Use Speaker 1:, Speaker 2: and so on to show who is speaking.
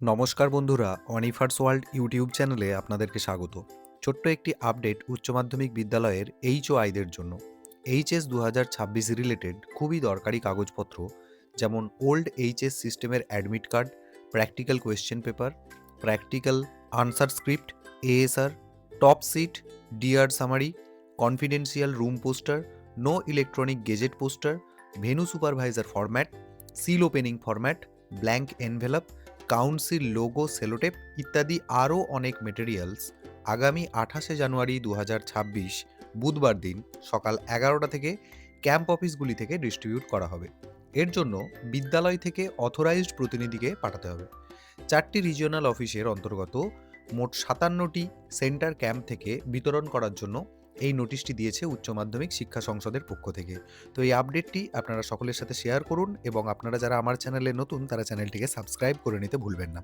Speaker 1: নমস্কার বন্ধুরা অনিফার্স world YouTube চ্যানেলে আপনাদেরকে স্বাগত। ছোট্ট একটি আপডেট উচ্চ মাধ্যমিক বিদ্যালয়ের এইচ ও আইদের জন্য। এইচএস দু হাজার ছাব্বিশ রিলেটেড খুবই দরকারি কাগজপত্র, যেমন ওল্ড এইচএস সিস্টেমের admit card practical question paper practical answer script ASR top sheet DR summary confidential room poster no electronic gadget poster venue supervisor format seal opening format blank envelope, council logo, sellotape ইত্যাদি আরও অনেক materials আগামী আঠাশে জানুয়ারি দু হাজার ছাব্বিশ, বুধবার দিন সকাল এগারোটা থেকে ক্যাম্প অফিসগুলি থেকে ডিস্ট্রিবিউট করা হবে। এর জন্য বিদ্যালয় থেকে অথরাইজড প্রতিনিধিকে পাঠাতে হবে। চারটি রিজিওনাল অফিসের অন্তর্গত মোট সাতান্নটি সেন্টার ক্যাম্প থেকে বিতরণ করার জন্য এই নোটিশটি দিয়েছে উচ্চ মাধ্যমিক শিক্ষা সংসদের পক্ষ থেকে। তো এই আপডেটটি আপনারা সকলের সাথে শেয়ার করুন এবং আপনারা যারা আমার চ্যানেলে নতুন তারা চ্যানেলটিকে সাবস্ক্রাইব করে নিতে ভুলবেন না।